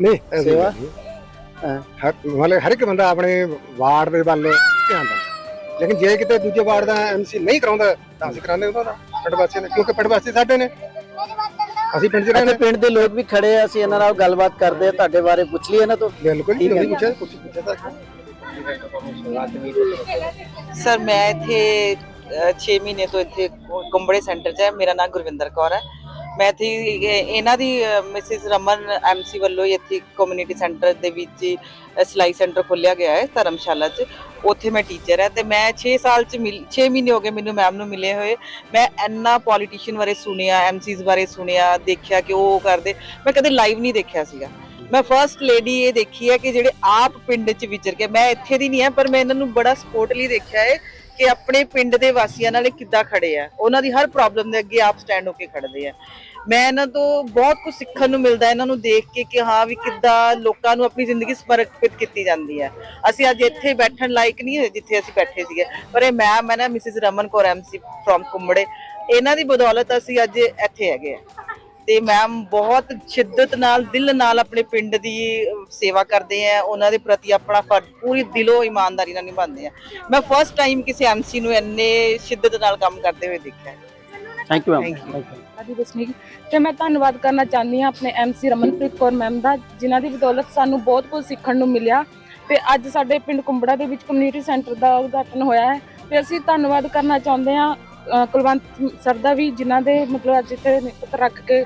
ਨਹੀਂ ਐਸੀ ਸੇਵਾ? ਨਹੀਂ। ਹਾਂ। ਹਰ ਮਤਲਬ ਹਰ ਇੱਕ ਬੰਦਾ ਆਪਣੇ ਵਾਰਡ ਦੇ ਵੱਲ ਧਿਆਨ ਦਿੰਦਾ ਲੇਕਿਨ ਜੇ ਕਿਤੇ ਦੂਜੇ ਵਾਰਡ ਦਾ ਐਮਸੀ ਨਹੀਂ ਕਰਾਉਂਦਾ ਤਾਂ ਅਸੀਂ ਕਰਾਉਂਦੇ ਉਹਨਾਂ ਦਾ ਪਿੰਡ ਵਾਸੀਆਂ ਨੇ ਕਿਉਂਕਿ ਪਿੰਡ ਵਾਸੀ ਸਾਡੇ ਨੇ ਅਸੀਂ ਪਿੰਡ 'ਚ ਰਹਿੰਦੇ ਪਿੰਡ ਦੇ ਲੋਕ ਵੀ ਖੜੇ ਆ ਅਸੀਂ ਇਹਨਾਂ ਨਾਲ ਗੱਲ੍ਹੱਤ ਕਰਦੇ ਆ ਤੁਹਾਡੇ ਬਾਰੇ ਪੁੱਛ ਲਈ ਇਹਨਾਂ ਤੋਂ ਬਿਲਕੁਲ। ਨਹੀਂ ਪੁੱਛਿਆ ਕੁਝ ਪੁੱਛਿਆ ਤਾਂ ਸਰ ਮੈਂ ਇੱਥੇ 6 ਮਹੀਨੇ ਤੋਂ ਇੱਥੇ ਕੁੰਬੜੇ ਸੈਂਟਰ 'ਚ ਹੈ ਮੇਰਾ ਨਾਮ ਗੁਰਵਿੰਦਰ ਕੌਰ ਹੈ ਮੈਂ ਇੱਥੇ ਇਹਨਾਂ ਦੀ ਮਿਸਿਸ ਰਮਨ ਐਮਸੀ ਵੱਲੋਂ ਹੀ ਇੱਥੇ ਕਮਿਊਨਿਟੀ ਸੈਂਟਰ ਦੇ ਵਿੱਚ ਸਿਲਾਈ ਸੈਂਟਰ ਖੋਲਿਆ ਗਿਆ ਹੈ, ਧਰਮਸ਼ਾਲਾ 'ਚ। ਉੱਥੇ ਮੈਂ ਟੀਚਰ ਹਾਂ ਤੇ ਮੈਂ 6 ਸਾਲ 'ਚ ਮਿਲ 6 ਮਹੀਨੇ ਹੋ ਗਏ ਮੈਨੂੰ ਮੈਮ ਨੂੰ ਮਿਲੇ ਹੋਏ। ਮੈਂ ਇੰਨਾ ਪੋਲੀਟੀਸ਼ੀਅਨ ਬਾਰੇ ਸੁਣਿਆ ਐਮਸੀਜ਼ ਬਾਰੇ ਸੁਣਿਆ, ਦੇਖਿਆ ਕਿ ਉਹ ਕਰਦੇ। ਮੈਂ ਕਦੇ ਲਾਈਵ ਨਹੀਂ ਦੇਖਿਆ ਸੀਗਾ। ਮੈਂ ਫਰਸਟ ਲੇਡੀ ਇਹ ਦੇਖੀ ਹੈ ਕਿ ਜਿਹੜੇ ਆਪ ਪਿੰਡ 'ਚ ਵਿਚਰ ਕੇ, ਮੈਂ ਇੱਥੇ ਦੀ ਨਹੀਂ ਹਾਂ, ਪਰ ਮੈਂ ਇਹਨਾਂ ਨੂੰ ਬੜਾ ਸਪੋਰਟਲੀ ਦੇਖਿਆ ਹੈ ਕਿ ਆਪਣੇ ਪਿੰਡ ਦੇ ਵਾਸੀਆਂ ਨਾਲ ਇਹ ਕਿੱਦਾਂ ਖੜੇ ਆ। ਉਹਨਾਂ ਦੀ ਹਰ ਪ੍ਰੋਬਲਮ ਦੇ ਅੱਗੇ ਆਪ ਸਟੈਂਡ ਹੋ ਕੇ ਖੜਦੇ ਆ। ਮੈਂ ਇਹਨਾਂ ਤੋਂ ਬਹੁਤ ਕੁਝ ਸਿੱਖਣ ਨੂੰ ਮਿਲਦਾ, ਇਹਨਾਂ ਨੂੰ ਦੇਖ ਕੇ ਕਿ ਹਾਂ ਵੀ ਕਿੱਦਾਂ ਲੋਕਾਂ ਨੂੰ ਆਪਣੀ ਜ਼ਿੰਦਗੀ ਸਮਰਪਿਤ ਕੀਤੀ ਜਾਂਦੀ ਹੈ ਅਸੀਂ ਅੱਜ ਇੱਥੇ ਬੈਠਣ ਲਾਇਕ ਨਹੀਂ ਹੋਏ ਜਿੱਥੇ ਅਸੀਂ ਬੈਠੇ ਸੀਗੇ। ਪਰ ਇਹ ਮੈਮ ਹੈ ਨਾ Mrs Raman Kaur MC from Kumbra, ਇਹਨਾਂ ਦੀ ਬਦੌਲਤ ਅਸੀਂ ਅੱਜ ਇੱਥੇ ਹੈਗੇ ਆ। ਤੇ ਮੈਮ ਬਹੁਤ ਸ਼ਿੱਦਤ ਨਾਲ ਦਿਲ ਨਾਲ ਆਪਣੇ ਪਿੰਡ ਦੀ ਸੇਵਾ ਕਰਦੇ ਆ। ਉਹਨਾਂ ਦੇ ਪ੍ਰਤੀ ਆਪਣਾ ਫਰਜ਼ ਪੂਰੀ ਦਿਲੋਂ ਇਮਾਨਦਾਰੀ ਨਾਲ ਨਿਭਾਉਂਦੇ ਆ। ਮੈਂ ਫਸਟ ਟਾਈਮ ਕਿਸੇ ਐਮਸੀ ਨੂੰ ਇੰਨੇ ਸ਼ਿੱਦਤ ਨਾਲ ਕੰਮ ਕਰਦੇ ਹੋਏ ਦੇਖਿਆ। ਹੈ। Thank you you. ਆਦੀ ਵਸਨੀਕ ਤੇ ਮੈਂ ਧੰਨਵਾਦ ਕਰਨਾ ਚਾਹੁੰਦੀ ਹਾਂ ਆਪਣੇ ਐਮਸੀ ਰਮਨਪ੍ਰੀਤ ਕੌਰ ਮੈਮ ਦਾ ਜਿਨ੍ਹਾਂ ਦੀ ਬਦੌਲਤ ਸਾਨੂੰ ਬਹੁਤ ਕੁਝ ਸਿੱਖਣ ਨੂੰ ਮਿਲਿਆ। ਤੇ ਅੱਜ ਸਾਡੇ ਪਿੰਡ ਕੁੰਬੜਾ ਦੇ ਵਿੱਚ ਕਮਿਊਨਿਟੀ ਸੈਂਟਰ ਦਾ ਉਦਘਾਟਨ ਹੋਇਆ ਹੈ। ਤੇ ਅਸੀਂ ਧੰਨਵਾਦ ਕਰਨਾ ਚਾਹੁੰਦੇ ਹਾਂ ਕੁਲਵੰਤ ਸਰ ਦਾ ਵੀ, ਜਿਨ੍ਹਾਂ ਦੇ ਮਤਲਬ ਅੱਜ ਇੱਥੇ ਨਿਯੁਕਤ ਰੱਖ ਕੇ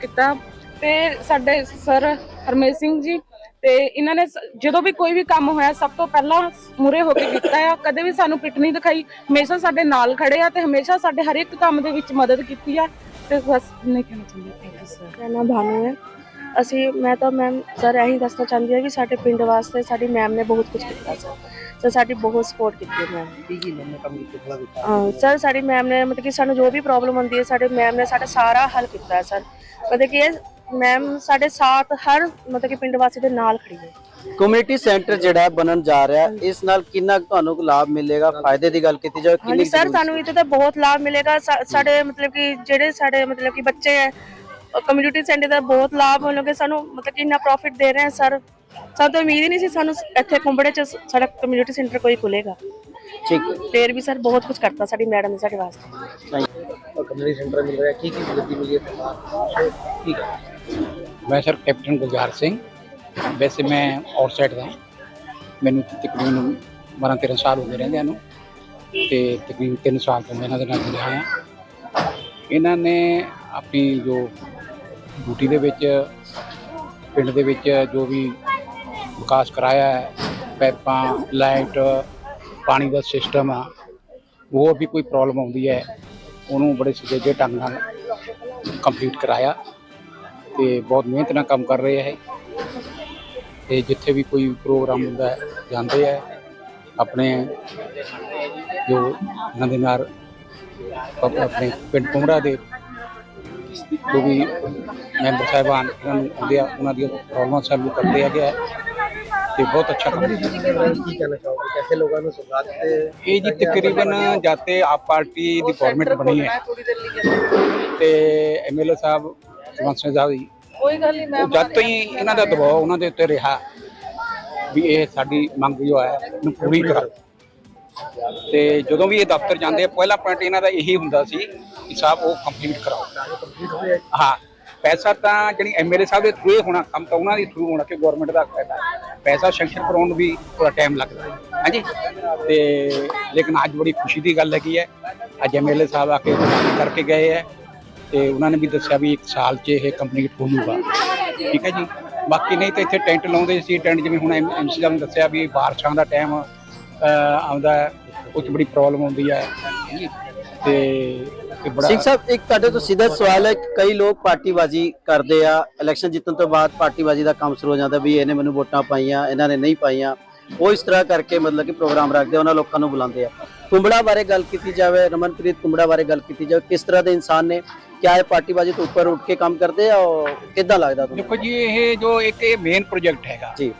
ਕੀਤਾ। ਤੇ ਸਾਡੇ ਸਰ ਹਰਮੇਸ਼ ਸਿੰਘ ਜੀ, ਤੇ ਇਹਨਾਂ ਨੇ ਸ- ਜਦੋਂ ਵੀ ਕੋਈ ਵੀ ਕੰਮ ਹੋਇਆ, ਸਭ ਤੋਂ ਪਹਿਲਾਂ ਮੂਰੇ ਹੋ ਕੇ ਕੀਤਾ ਆ। ਕਦੇ ਵੀ ਸਾਨੂੰ ਪਿੱਠ ਨਹੀਂ ਦਿਖਾਈ। ਹਮੇਸ਼ਾ ਸਾਡੇ ਨਾਲ ਖੜੇ ਆ ਤੇ ਹਮੇਸ਼ਾ ਸਾਡੇ ਹਰ ਇੱਕ ਕੰਮ ਦੇ ਵਿੱਚ ਮਦਦ ਕੀਤੀ ਆ। ਤੇ ਬਸ ਨਹੀਂ ਕਹਿਣਾ ਚਾਹੁੰਦੀ ਥੈਂਕ ਯੂ ਸਰ ਮੇਰਾ ਨਾਮ ਭਾਨੂ ਹੈ। ਅਸੀਂ, ਮੈਂ ਤਾਂ ਮੈਮ ਸਰ ਇਹੀ ਦੱਸਣਾ ਚਾਹੁੰਦੀ ਹਾਂ ਕਿ ਸਾਡੇ ਪਿੰਡ ਵਾਸਤੇ ਸਾਡੀ ਮੈਮ ਨੇ ਬਹੁਤ ਕੁਝ ਕੀਤਾ ਸਰ ਸਰ ਸਾਡੀ ਬਹੁਤ ਸਪੋਰਟ ਕੀਤੀ ਹੈ ਮੈਮ ਕੀ ਕੀ ਮੈਮ ਨੇ ਕੰਮ ਕੀਤੇ ਥੋੜਾ ਵਿਸਤਾਰ ਅਹ ਸਰ ਸਾਡੀ ਮੈਮ ਨੇ ਮਤਲਬ ਕਿ ਸਾਨੂੰ ਜੋ ਵੀ ਪ੍ਰੋਬਲਮ ਹੁੰਦੀ ਹੈ ਸਾਡੇ ਮੈਮ ਨੇ ਸਾਡਾ ਸਾਰਾ ਹੱਲ ਕੀਤਾ ਹੈ ਸਰ। ਮਤਲਬ ਕਿ ਮੈਮ ਸਾਡੇ ਸਾਥ ਹਰ ਮਤਲਬ ਕਿ ਪਿੰਡ ਵਾਸੀ ਦੇ ਨਾਲ ਖੜੀ ਹੈ। ਕਮਿਊਨਿਟੀ ਸੈਂਟਰ ਜਿਹੜਾ ਬਣਨ ਜਾ ਰਿਹਾ ਹੈ। ਇਸ ਨਾਲ ਕਿੰਨਾ ਕੁ ਤੁਹਾਨੂੰ ਕੁ ਲਾਭ ਮਿਲੇਗਾ? ਫਾਇਦੇ ਦੀ ਗੱਲ ਕੀਤੀ ਜਾਵੇ ਹਾਂਜੀ ਸਰ ਸਾਨੂੰ ਇਹਦੇ ਤਾਂ ਬਹੁਤ ਲਾਭ ਮਿਲੇਗਾ। ਸਾ- ਸਾਡੇ ਮਤਲਬ ਕਿ ਜਿਹੜੇ ਸਾਡੇ ਮਤਲਬ ਕਿ ਬੱਚੇ ਹੈ ਕਮਿਊਨਿਟੀ ਸੈਂਟਰ ਦਾ ਬਹੁਤ ਲਾਭ ਮਿਲੋਗੇ ਸਾਨੂੰ ਮਤਲਬ ਕਿ ਇੰਨਾ ਪ੍ਰੋਫਿਟ ਦੇ ਰਹੇ ਹੈ ਸਰ। ਸਾਨੂੰ ਤਾਂ ਉਮੀਦ ਹੀ ਨਹੀਂ ਸੀ ਸਾਨੂੰ ਇੱਥੇ ਕੁੰਬੜੇ ਚ ਸਾਡਾ ਕਮਿਊਨਿਟੀ ਸੈਂਟਰ ਕੋਈ ਖੁੱਲੇਗਾ। ਠੀਕ। ਹੈ ਫੇਰ ਵੀ ਸਰ ਬਹੁਤ ਕੁਝ ਕਰਤਾ ਸਾਡੀ ਮੈਡਮ ਨੇ ਸਾਡੇ ਵਾਸਤੇ। ਕਮਿਊਨਿਟੀ ਸੈਂਟਰ ਮਿਲ ਰਿਹਾ ਕੀ ਕੀ ਫੈਸਿਲਿਟੀ ਮਿਲੀ ਹੈ? ਸਰਕਾਰ ਠੀਕ ਹੈ? ਮੈਂ ਸਰ ਕੈਪਟਨ ਗੁਲਜ਼ਾਰ ਸਿੰਘ। ਵੈਸੇ ਮੈਂ ਆਊਟਸਾਈਡ ਦਾ ਮੈਨੂੰ ਤਕਰੀਬਨ 12 13 ਸਾਲ ਹੋ ਗਏ ਰਹਿੰਦਿਆਂ ਨੂੰ ਤੇ ਤਕਰੀਬਨ 3 ਸਾਲ ਤੋਂ ਮੈਂ ਇਹਨਾਂ ਦੇ ਨਾਲ ਜੁੜਿਆ ਹਾਂ ਇਹਨਾਂ ਨੇ ਆਪਣੀ ਜੋ ਡਿਊਟੀ ਦੇ ਵਿੱਚ ਪਿੰਡ ਦੇ ਵਿੱਚ ਜੋ ਵੀ ਵਿਕਾਸ ਕਰਾਇਆ ਹੈ, ਪੈਪਾਂ, ਲਾਈਟ, ਪਾਣੀ ਦਾ ਸਿਸਟਮ ਆ ਉਹ ਵੀ ਕੋਈ ਪ੍ਰੋਬਲਮ ਆਉਂਦੀ ਹੈ, ਉਹਨੂੰ ਬੜੇ ਸੁਚੱਜੇ ਢੰਗ ਨਾਲ ਕੰਪਲੀਟ ਕਰਾਇਆ ਤੇ ਬਹੁਤ ਮਿਹਨਤ ਨਾਲ ਕੰਮ ਕਰ ਰਹੇ ਹੈ ਤੇ ਜਿੱਥੇ ਵੀ ਕੋਈ ਪ੍ਰੋਗਰਾਮ ਹੁੰਦਾ ਹੈ, ਜਾਂਦੇ ਹੈ ਆਪਣੇ ਜੋ ਇਹਨਾਂ ਦੇ ਨਾਲ ਆਪਣੇ ਪਿੰਡ ਕੁਮੜਾ ਦੇ ਜੋ ਵੀ ਮੈਂਬਰ ਸਾਹਿਬਾਨ ਇਹਨਾਂ ਨੂੰ ਆਉਂਦੇ ਆ, ਉਹਨਾਂ ਦੀਆਂ ਪ੍ਰੋਬਲਮਾਂ ਸੋਲਵ ਕਰਦੇ ਹੈਗੇ ਆ। ਤੇ ਬਹੁਤ ਅੱਛਾ ਕੰਮ ਕੀ ਕਹਿਣਾ ਚਾਹੋਗੇ? ਕੈਸੇ ਲੋਕਾਂ ਨੂੰ ਸੁਝਾਅ ਦਿੱਤੇ? ਇਹ ਜੀ ਤਕਰੀਬਨ ਜਾਤੇ ਆਪ ਪਾਰਟੀ ਦੀ ਗਵਰਨਮੈਂਟ ਬਣੀ ਹੈ। ਤੇ ਐਮਐਲਏ ਸਾਹਿਬ ਕੁਲਵੰਤ ਸਿੰਘ ਸਾਹਿਬ ਜੀ ਕੋਈ ਗੱਲ ਨਹੀਂ ਉਹ ਜਦ ਤੋਂ ਹੀ ਇਹਨਾਂ ਦਾ ਦਬਾਅ ਉਹਨਾਂ ਦੇ ਉੱਤੇ ਰਿਹਾ ਵੀ ਇਹ ਸਾਡੀ ਮੰਗ ਜੋ ਹੈ ਇਹਨੂੰ ਪੂਰੀ ਕਰੋ। ਤੇ ਜਦੋਂ ਵੀ ਇਹ ਦਫ਼ਤਰ ਜਾਂਦੇ ਆ ਪਹਿਲਾ ਪੁਆਇੰਟ ਇਹਨਾਂ ਦਾ ਇਹੀ ਹੁੰਦਾ ਸੀ ਕਿ ਸਾਹਿਬ ਉਹ ਕੰਪਲੀਟ ਕਰਾਓ। ਹਾਂ ਪੈਸਾ ਤਾਂ ਜਿਹੜੀ ਐਮਐਲਏ ਸਾਹਿਬ ਦੇ ਥਰੂ ਹੋਣਾ, ਕੰਮ ਤਾਂ ਉਹਨਾਂ ਦੇ ਥਰੂ ਹੋਣਾ ਕਿ ਗਵਰਨਮੈਂਟ ਦਾ ਫਾਇਦਾ। ਪੈਸਾ ਸੈਂਕਸ਼ਨ ਕਰਾਉਣ ਨੂੰ ਵੀ ਥੋੜਾ ਟਾਈਮ ਲੱਗਦਾ ਹੈ। ਹਾਂਜੀ? ਤੇ ਲੇਕਿਨ ਅੱਜ ਬੜੀ ਖੁਸ਼ੀ ਦੀ ਗੱਲ ਹੈਗੀ ਹੈ। ਅੱਜ ਐਮਐਲਏ ਸਾਹਿਬ ਆ ਕੇ ਕਰਕੇ ਗਏ ਹੈ ਤੇ ਉਹਨਾਂ ਨੇ ਵੀ ਦੱਸਿਆ ਵੀ ਇੱਕ ਸਾਲ 'ਚ ਇਹ ਕੰਪਲੀਟ ਹੋ ਜਾਊਗਾ ਠੀਕ ਹੈ ਜੀ? ਬਾਕੀ ਨਹੀਂ ਤਾਂ ਇੱਥੇ ਟੈਂਟ ਲਾਉਂਦੇ ਸੀ, ਟੈਂਟ ਜਿਵੇਂ ਹੁਣ ਐਮਸੀ ਸਾਹਿਬ ਨੇ ਦੱਸਿਆ ਵੀ ਬਾਰਿਸ਼ਾਂ ਦਾ ਟਾਈਮ ਆਉਂਦਾ ਉਹ 'ਚ ਬੜੀ ਪ੍ਰੋਬਲਮ ਆਉਂਦੀ ਹੈ। ਜੀ। ਤੇ ਇਹ ਬੜਾ ਸਿੰਘ ਸਾਹਿਬ ਇੱਕ ਤੁਹਾਡੇ ਤੋਂ ਸਿੱਧਾ ਸਵਾਲ ਹੈ ਕਿ ਕਈ ਲੋਕ ਪਾਰਟੀਬਾਜ਼ੀ ਕਰਦੇ ਆ ਇਲੈਕਸ਼ਨ ਜਿੱਤਣ ਤੋਂ ਬਾਅਦ ਪਾਰਟੀਬਾਜ਼ੀ ਦਾ ਕੰਮ ਸ਼ੁਰੂ ਹੋ ਜਾਂਦਾ ਵੀ ਇਹਨੇ ਮੈਨੂੰ ਵੋਟਾਂ ਪਾਈਆਂ ਇਹਨਾਂ ਨੇ ਨਹੀਂ ਪਾਈਆਂ। ਉਹ ਇਸ ਤਰ੍ਹਾਂ ਕਰਕੇ ਮਤਲਬ ਕਿ ਪ੍ਰੋਗਰਾਮ ਰੱਖਦੇ ਉਹਨਾਂ ਲੋਕਾਂ ਨੂੰ ਬੁਲਾਉਂਦੇ ਆ। ਕੁੰਬੜਾ ਬਾਰੇ ਗੱਲ ਕੀਤੀ ਜਾਵੇ ਰਮਨਪ੍ਰੀਤ ਕੁੰਬੜਾ ਬਾਰੇ ਗੱਲ ਕੀਤੀ ਜਾਵੇ ਕਿਸ ਤਰ੍ਹਾਂ ਦੇ ਇਨਸਾਨ ਨੇ? ਕਿਆ ਇਹ ਪਾਰਟੀਬਾਜ਼ੀ ਤੋਂ ਉੱਪਰ ਉੱਠ ਕੇ ਕੰਮ ਕਰਦੇ ਆ ਔਰ ਕਿੱਦਾਂ ਲੱਗਦਾ ਤੁਹਾਨੂੰ? ਦੇਖੋ ਜੀ ਇਹ ਜੋ ਇੱਕ ਇਹ ਮੇਨ ਪ੍ਰੋਜੈਕਟ ਹੈਗਾ। ਜੀ।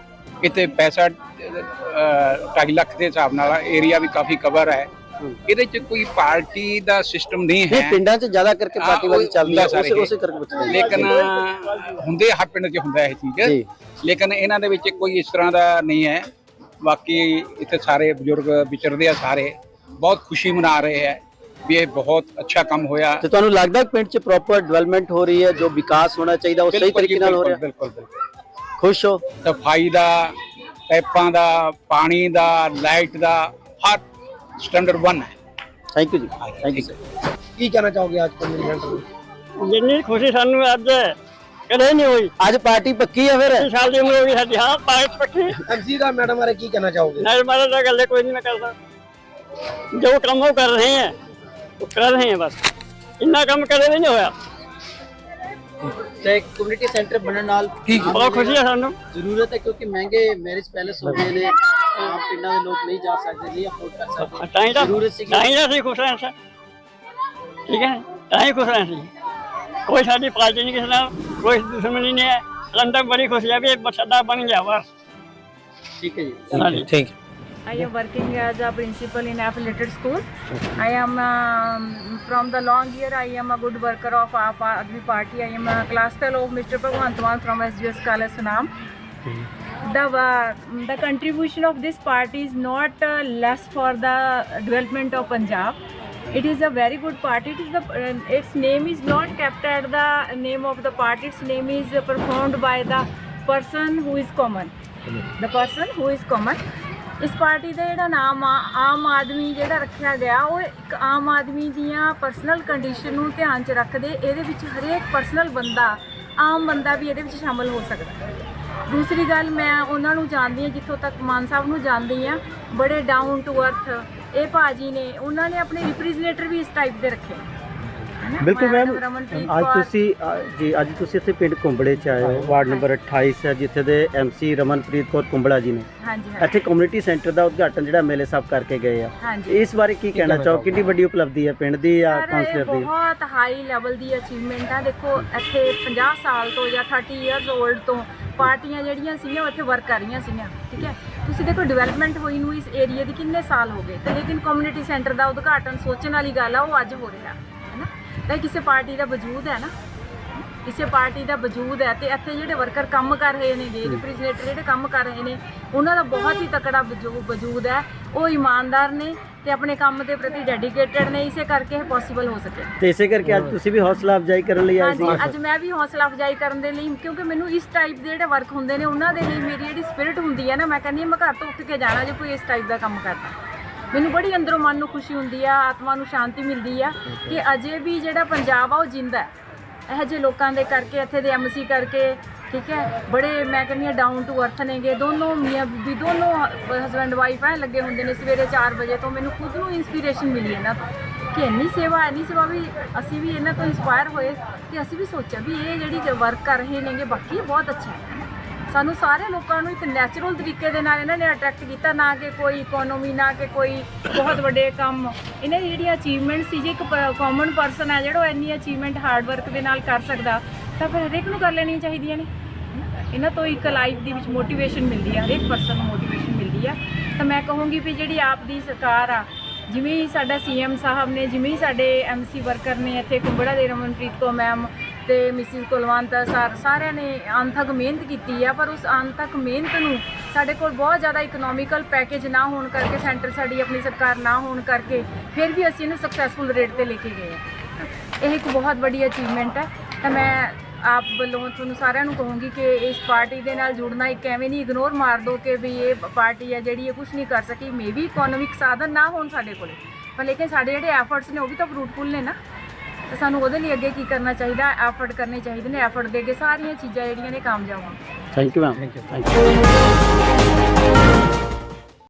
ਇੱਥੇ ਪੈਸਾ 2.5 ਲੱਖ ਦੇ ਹਿਸਾਬ ਨਾਲ ਏਰੀਆ ਵੀ ਕਾਫੀ ਕਵਰ ਹੈ। ਇਹਦੇ ਚ ਕੋਈ ਪਾਰਟੀ ਦਾ ਸਿਸਟਮ ਨਹੀਂ ਹੈ। ਪਿੰਡਾਂ 'ਚ ਜ਼ਿਆਦਾ ਕਰਕੇ ਉਹ ਚੱਲਦੀ ਹੈ ਉਸੇ ਉਸੇ ਕਰਕੇ ਹਾਂ। ਲੇਕਿਨ ਹੁੰਦੇ ਹਰ ਪਿੰਡ 'ਚ ਹੁੰਦਾ ਇਹ ਚੀਜ਼। ਜੀ। ਲੇਕਿਨ ਇਹਨਾਂ ਦੇ ਵਿੱਚ ਕੋਈ ਇਸ ਤਰ੍ਹਾਂ ਦਾ ਨਹੀਂ ਹੈ। ਬਾਕੀ ਇੱਥੇ ਸਾਰੇ ਬਜ਼ੁਰਗ ਵਿਚਰਦੇ ਆ ਸਾਰੇ। ਬਹੁਤ ਖੁਸ਼ੀ ਮਨਾ ਰਹੇ ਹੈ ਵੀ ਇਹ ਬਹੁਤ ਅੱਛਾ ਕੰਮ ਹੋਇਆ। ਤੇ ਤੁਹਾਨੂੰ ਲੱਗਦਾ ਪਿੰਡ 'ਚ ਪ੍ਰੋਪਰ ਡਿਵੈਲਪਮੈਂਟ ਹੋ ਰਹੀ ਹੈ ਜੋ ਵਿਕਾਸ ਹੋਣਾ ਚਾਹੀਦਾ ਉਹ ਸਹੀ ਤਰੀਕੇ ਨਾਲ ਹੋ ਰਿਹਾ? ਬਿਲਕੁਲ ਬਿਲਕੁਲ। ਖੁਸ਼ ਹੋ? ਸਫ਼ਾਈ ਦਾ ਪਾਈਪਾਂ ਦਾ ਪਾਣੀ ਦਾ ਲਾਈਟ ਦਾ ਹਰ ਸਟੈਂਡਰਡ 1 ਹੈ ਥੈਂਕ ਯੂ ਜੀ ਥੈਂਕ ਯੂ ਸਰ ਕੀ ਕਹਿਣਾ ਚਾਹੋਗੇ ਅੱਜ ਕਮਿਊਨਿਟੀ ਸੈਂਟਰ ਨੂੰ ਜਿੰਨੀ ਖੁਸ਼ੀ ਸਾਨੂੰ ਅੱਜ ਕਦੇ ਨਹੀਂ ਹੋਈ ਅੱਜ ਪਾਰਟੀ ਪੱਕੀ ਹੈ ਫਿਰ ਸਾਲ ਦੀ ਉਮਰ ਹੋ ਗਈ ਸਾਡੀ ਹਾਂ ਪਾਇਸ ਪੱਕੀ ਐਮਸੀ ਦਾ ਮੈਡਮ ਬਾਰੇ ਕੀ ਕਹਿਣਾ ਚਾਹੋਗੇ ਨਾਲ ਮਾਰਾ ਦਾ ਗੱਲੇ ਕੋਈ ਨਹੀਂ ਮੈਂ ਕਰਦਾ ਜੋ ਕੰਮ ਉਹ ਕਰ ਰਹੇ ਹੈ ਉਹ ਕਰ ਰਹੇ ਹੈ ਬਸ ਇੰਨਾ ਕੰਮ ਕਦੇ ਵੀ ਨਹੀਂ ਹੋਇਆ ਤੇ ਕਮਿਊਨਿਟੀ ਸੈਂਟਰ ਬਣਨ ਨਾਲ ਬਹੁਤ ਖੁਸ਼ੀ ਹੈ ਸਾਨੂੰ। ਜ਼ਰੂਰਤ ਹੈ ਕਿਉਂਕਿ ਮਹਿੰਗੇ ਮੈਰਿਜ ਪੈਲੇਸ ਹੋ ਗਏ ਨੇ ਆਮ ਪਿੰਡਾਂ ਦੇ ਲੋਕ ਨਹੀਂ ਜਾ ਸਕਦੇ ਨਹੀਂ ਅਫੋਰਡ ਕਰ ਸਕਦੇ। ਤਾਂ ਹੀ ਤਾਂ ਜ਼ਰੂਰਤ ਸੀਗੀ। ਤਾਂ ਹੀ ਤਾਂ ਅਸੀਂ ਖੁਸ਼ ਹਾਂ ਸਰ ਠੀਕ ਹੈ? ਤਾਂ ਹੀ ਖੁਸ਼ ਹਾਂ ਅਸੀਂ ਕੋਈ ਸਾਡੀ ਪਾਰਟੀ ਨਹੀਂ ਕਿਸੇ ਨਾਲ ਕੋਈ ਦੁਸ਼ਮਣੀ ਨਹੀਂ ਹੈ। ਲੰਡਨ ਬੜੀ ਖੁਸ਼ੀ ਹੈ ਵੀ ਇਹ ਸਾਡਾ ਬਣ ਗਿਆ ਵਾ ਠੀਕ ਹੈ ਜੀ। ਹਾਂਜੀ ਠੀਕ I am working as a principal in affiliated school. I am um, from the long year. I am a good worker of our Party. I am a class fellow of Mr. Bhagwant Mann from SGS College Sunam. The uh, the contribution of this party is not uh, less for the development of Punjab. It is a very good party. It is the uh, its name is not kept at the name of the party. Its name is performed by the person who is common. The person who is common. ਇਸ ਪਾਰਟੀ ਦਾ ਜਿਹੜਾ ਨਾਮ ਆ, ਆਮ ਆਦਮੀ ਜਿਹੜਾ ਰੱਖਿਆ ਗਿਆ, ਉਹ ਇੱਕ ਆਮ ਆਦਮੀ ਦੀਆਂ ਪਰਸਨਲ ਕੰਡੀਸ਼ਨ ਨੂੰ ਧਿਆਨ 'ਚ ਰੱਖਦੇ, ਇਹਦੇ ਵਿੱਚ ਹਰੇਕ ਪਰਸਨਲ ਬੰਦਾ, ਆਮ ਬੰਦਾ ਵੀ ਇਹਦੇ ਵਿੱਚ ਸ਼ਾਮਲ ਹੋ ਸਕਦਾ। ਹੈ ਦੂਸਰੀ ਗੱਲ, ਮੈਂ ਉਹਨਾਂ ਨੂੰ ਜਾਣਦੀ ਹਾਂ, ਜਿੱਥੋਂ ਤੱਕ ਮਾਨ ਸਾਹਿਬ ਨੂੰ ਜਾਣਦੀ ਹਾਂ, ਬੜੇ ਡਾਊਨ ਟੂ ਅਰਥ ਇਹ ਭਾਜੀ ਨੇ, ਉਹਨਾਂ ਨੇ ਆਪਣੇ ਰਿਪਰੈਜ਼ੈਂਟੇਟਿਵ ਵੀ ਇਸ ਟਾਈਪ ਦੇ ਰੱਖੇ। ਹੈ ਨਾ? ਬਿਲਕੁਲ ਮੈਮ ਅੱਜ ਤੁਸੀਂ ਅ, ਜੀ ਅੱਜ ਤੁਸੀਂ ਇੱਥੇ ਪਿੰਡ ਕੁੰਬੜੇ ਚ ਆਏ ਹੋ ਵਾਰਡ ਨੰਬਰ 28 ਹੈ ਜਿੱਥੇ ਦੇ ਐਮਸੀ ਰਮਨਪ੍ਰੀਤ ਕੌਰ ਕੁੰਬੜਾ ਜੀ ਨੇ। ਹਾਂਜੀ ਹਾਂਜੀ। ਇੱਥੇ ਕਮਿਊਨਿਟੀ ਸੈਂਟਰ ਦਾ ਉਦਘਾਟਨ ਜਿਹੜਾ ਐਮਐਲਏ ਸਾਹਿਬ ਕਰਕੇ ਗਏ ਆ। ਹਾਂਜੀ। ਇਸ ਬਾਰੇ ਕੀ ਕਹਿਣਾ ਚਾਹੋ? ਕਿੰਨੀ ਵੱਡੀ ਉਪਲਬਧੀ ਹੈ ਪਿੰਡ ਦੀ ਜਾਂ ਸਰ ਇਹ ਕਾਉਂਸਲਰ ਦੀ? ਬਹੁਤ ਹਾਈ ਲੈਵਲ ਦੀ ਅਚੀਵਮੈਂਟ ਆ। ਦੇਖੋ ਇੱਥੇ 50 ਸਾਲ ਤੋਂ ਜਾਂ 30 ਇਅਰਸ 올ਡ ਤੋਂ ਪਾਰਟੀਆਂ ਜਿਹੜੀਆਂ ਸੀਗੀਆਂ ਉਹ ਇੱਥੇ ਵਰਕ ਕਰ ਰਹੀਆਂ ਸੀਗੀਆਂ ਠੀਕ ਹੈ? ਤੁਸੀਂ ਦੇਖੋ ਡਿਵੈਲਪਮੈਂਟ ਹੋਈ ਨੂੰ ਇਸ ਏਰੀਆ ਦੀ ਕਿੰਨੇ ਸਾਲ ਹੋ ਗਏ? ਤੇ ਲੇਕਿਨ ਕਮਿਊਨਿਟੀ ਸੈਂਟਰ ਦਾ ਉਦਘਾਟਨ ਸੋਚਣ ਵਾਲੀ ਗੱਲ ਆ ਉਹ ਅੱਜ ਹੋ ਰਿਹਾ। ਤਾਂ ਕਿਸੇ ਪਾਰਟੀ ਦਾ ਵਜੂਦ ਹੈ ਨਾ। ਕਿਸੇ ਪਾਰਟੀ ਦਾ ਵਜੂਦ ਹੈ ਤੇ ਇੱਥੇ ਜਿਹੜੇ ਵਰਕਰ ਕੰਮ ਕਰ ਰਹੇ ਨੇਗੇ ਰਿਪਰੈਜ਼ੈਂਟੇਟਿਵ ਜਿਹੜੇ ਕੰਮ ਕਰ ਰਹੇ ਨੇ ਉਹਨਾਂ ਦਾ ਬਹੁਤ ਹੀ ਤਕੜਾ ਵਜੂ- ਵਜੂਦ ਹੈ। ਉਹ ਇਮਾਨਦਾਰ ਨੇ ਤੇ ਆਪਣੇ ਕੰਮ ਦੇ ਪ੍ਰਤੀ ਡੈਡੀਕੇਟਡ ਨੇ ਇਸੇ ਕਰਕੇ ਇਹ ਪੋਸੀਬਲ ਹੋ ਸਕੇ। ਤੇ ਇਸੇ ਕਰਕੇ ਅੱਜ ਤੁਸੀਂ ਵੀ ਹੌਸਲਾ ਅਫਜ਼ਾਈ ਕਰਨ ਲਈ ਆਏ ਸੀ। ਹਾਂਜੀ ਅੱਜ ਮੈਂ ਵੀ ਹੌਸਲਾ ਅਫਜ਼ਾਈ ਕਰਨ ਦੇ ਲਈ ਕਿਉਂਕਿ ਮੈਨੂੰ ਇਸ ਟਾਈਪ ਦੇ ਜਿਹੜੇ ਵਰਕ ਹੁੰਦੇ ਨੇ ਉਹਨਾਂ ਦੇ ਲਈ ਮੇਰੀ ਜਿਹੜੀ ਸਪਿਰਿਟ ਹੁੰਦੀ ਹੈ ਨਾ ਮੈਂ ਕਹਿੰਦੀ ਹਾਂ ਮੈਂ ਘਰ ਤੋਂ ਉੱਠ ਕੇ ਜਾਣਾ ਜੇ ਕੋਈ ਇਸ ਟਾਈਪ ਦਾ ਕੰਮ ਕਰਦਾ। ਮੈਨੂੰ ਬੜੀ ਅੰਦਰੋਂ ਮਨ ਨੂੰ ਖੁਸ਼ੀ ਹੁੰਦੀ ਆ ਆਤਮਾ ਨੂੰ ਸ਼ਾਂਤੀ ਮਿਲਦੀ ਆ ਕਿ ਅਜੇ ਵੀ ਜਿਹੜਾ ਪੰਜਾਬ ਆ ਉਹ ਜਿੰਦਾ ਹੈ। ਇਹੋ ਜਿਹੇ ਲੋਕਾਂ ਦੇ ਕਰਕੇ ਇੱਥੇ ਦੇ ਐਮਸੀ ਕਰਕੇ ਠੀਕ ਹੈ? ਬੜੇ ਮੈਂ ਕਹਿੰਦੀ ਹਾਂ ਡਾਊਨ ਟੂ ਅਰਥ ਨੇਗੇ। ਦੋਨੋਂ ਮੀਆਂ ਬੀਬੀ ਦੋਨੋਂ ਹਸਬੈਂਡ ਵਾਈਫ ਐ ਲੱਗੇ ਹੁੰਦੇ ਨੇ ਸਵੇਰੇ 4 ਵਜੇ ਤੋਂ। ਮੈਨੂੰ ਖੁਦ ਨੂੰ ਇਨਸਪੀਰੇਸ਼ਨ ਮਿਲੀ ਇਹਨਾਂ ਤੋਂ ਕਿ ਇੰਨੀ ਸੇਵਾ ਇੰਨੀ ਸੇਵਾ ਵੀ ਅਸੀਂ ਵੀ ਇਹਨਾਂ ਤੋਂ ਇਨਸਪਾਇਰ ਹੋਏ ਕਿ ਅਸੀਂ ਵੀ ਸੋਚਿਆ ਵੀ ਇਹ ਜਿਹੜੀ ਵਰਕ ਕਰ ਰਹੇ ਨੇਗੇ ਬਾਕੀ ਬਹੁਤ ਅੱਛਾ ਹੈ। ਸਾਨੂੰ ਸਾਰੇ ਲੋਕਾਂ ਨੂੰ ਇੱਕ ਨੈਚੁਰਲ ਤਰੀਕੇ ਦੇ ਨਾਲ ਇਹਨਾਂ ਨੇ ਅਟਰੈਕਟ ਕੀਤਾ, ਨਾ ਕਿ ਕੋਈ ਇਕਨੋਮੀ ਨਾ ਕਿ ਕੋਈ ਬਹੁਤ ਵੱਡੇ ਕੰਮ। ਇਹਨਾਂ ਦੀ ਜਿਹੜੀ ਅਚੀਵਮੈਂਟ ਸੀ ਜੇ, ਇੱਕ ਕਾਮਨ ਪਰਸਨ ਹੈ ਜਿਹੜਾ ਉਹ ਇੰਨੀ ਅਚੀਵਮੈਂਟ ਹਾਰਡ ਵਰਕ ਦੇ ਨਾਲ ਕਰ ਸਕਦਾ, ਤਾਂ ਫਿਰ ਹਰੇਕ ਨੂੰ ਕਰ ਲੈਣੀਆਂ ਚਾਹੀਦੀਆਂ ਨੇ। ਇਹਨਾਂ ਤੋਂ ਇੱਕ ਲਾਈਫ ਦੇ ਵਿੱਚ ਮੋਟੀਵੇਸ਼ਨ ਮਿਲਦੀ ਆ, ਹਰੇਕ ਪਰਸਨ ਨੂੰ ਮੋਟੀਵੇਸ਼ਨ ਮਿਲਦੀ ਆ। ਤਾਂ ਮੈਂ ਕਹੂੰਗੀ ਵੀ ਜਿਹੜੀ ਆਪ ਦੀ ਸਰਕਾਰ ਆ, ਜਿਵੇਂ ਹੀ ਸਾਡਾ ਸੀਐਮ ਸਾਹਿਬ ਨੇ, ਜਿਵੇਂ ਹੀ ਸਾਡੇ ਐਮਸੀ ਵਰਕਰ ਨੇ ਇੱਥੇ ਕੁੰਬੜਾ ਦੇ ਰਮਨਪ੍ਰੀਤ ਕੋ ਮੈਮ ਤੇ ਮਿਸਿਸ ਕੁਲਵੰਤ ਸਰ ਸਾਰਿਆਂ ਨੇ ਅੰਤਕ ਮਿਹਨਤ ਕੀਤੀ ਆ, ਪਰ ਉਸ ਅੰਤਕ ਮਿਹਨਤ ਨੂੰ ਸਾਡੇ ਕੋਲ ਬਹੁਤ ਜ਼ਿਆਦਾ ਇਕਨੋਮਿਕਲ ਪੈਕੇਜ ਨਾ ਹੋਣ ਕਰਕੇ ਸੈਂਟਰ ਸਾਡੀ ਆਪਣੀ ਸਰਕਾਰ ਨਾ ਹੋਣ ਕਰਕੇ ਫਿਰ ਵੀ ਅਸੀਂ ਇਹਨੂੰ ਸਕਸੈਸਫੁਲ ਰੇਟ ਤੇ ਲੈ ਕੇ ਗਏ ਆ। ਇਹ ਇੱਕ ਬਹੁਤ ਵੱਡੀ ਅਚੀਵਮੈਂਟ ਹੈ ਤਾਂ ਮੈਂ ਆਪ ਵੱਲੋਂ ਤੁਹਾਨੂੰ ਸਾਰਿਆਂ ਨੂੰ ਕਹੂੰਗੀ ਕਿ ਇਸ ਪਾਰਟੀ ਦੇ ਨਾਲ ਜੁੜਨਾ ਇੱਕ ਐਵੇਂ ਨਹੀਂ ਇਗਨੋਰ ਮਾਰ ਦਿਓ ਕਿ ਵੀ ਇਹ ਪਾਰਟੀ ਹੈ ਜਿਹੜੀ ਇਹ ਕੁਝ ਨਹੀਂ ਕਰ ਸਕੀ। ਮੇਬੀ ਇਕਨੋਮਿਕ ਸਾਧਨ ਨਾ ਹੋਣ ਸਾਡੇ ਕੋਲੇ। ਪਰ ਲੇਕਿਨ ਸਾਡੇ ਜਿਹੜੇ ਐਫਰਟਸ ਨੇ ਉਹ ਵੀ ਤਾਂ ਫਰੂਟਫੁਲ ਨੇ ਨਾ। ਤਾਂ ਸਾਨੂੰ ਉਹਦੇ ਲਈ ਅੱਗੇ ਕੀ ਕਰਨਾ ਚਾਹੀਦਾ ਐਫਰਟ ਕਰਨੇ ਚਾਹੀਦੇ ਨੇ ਐਫਰਟ ਦੇ ਕੇ ਸਾਰੀਆਂ ਚੀਜ਼ਾਂ ਜਿਹੜੀਆਂ ਨੇ ਕਾਮਯਾਬ ਹੋਣ। Thank you ma'am thank you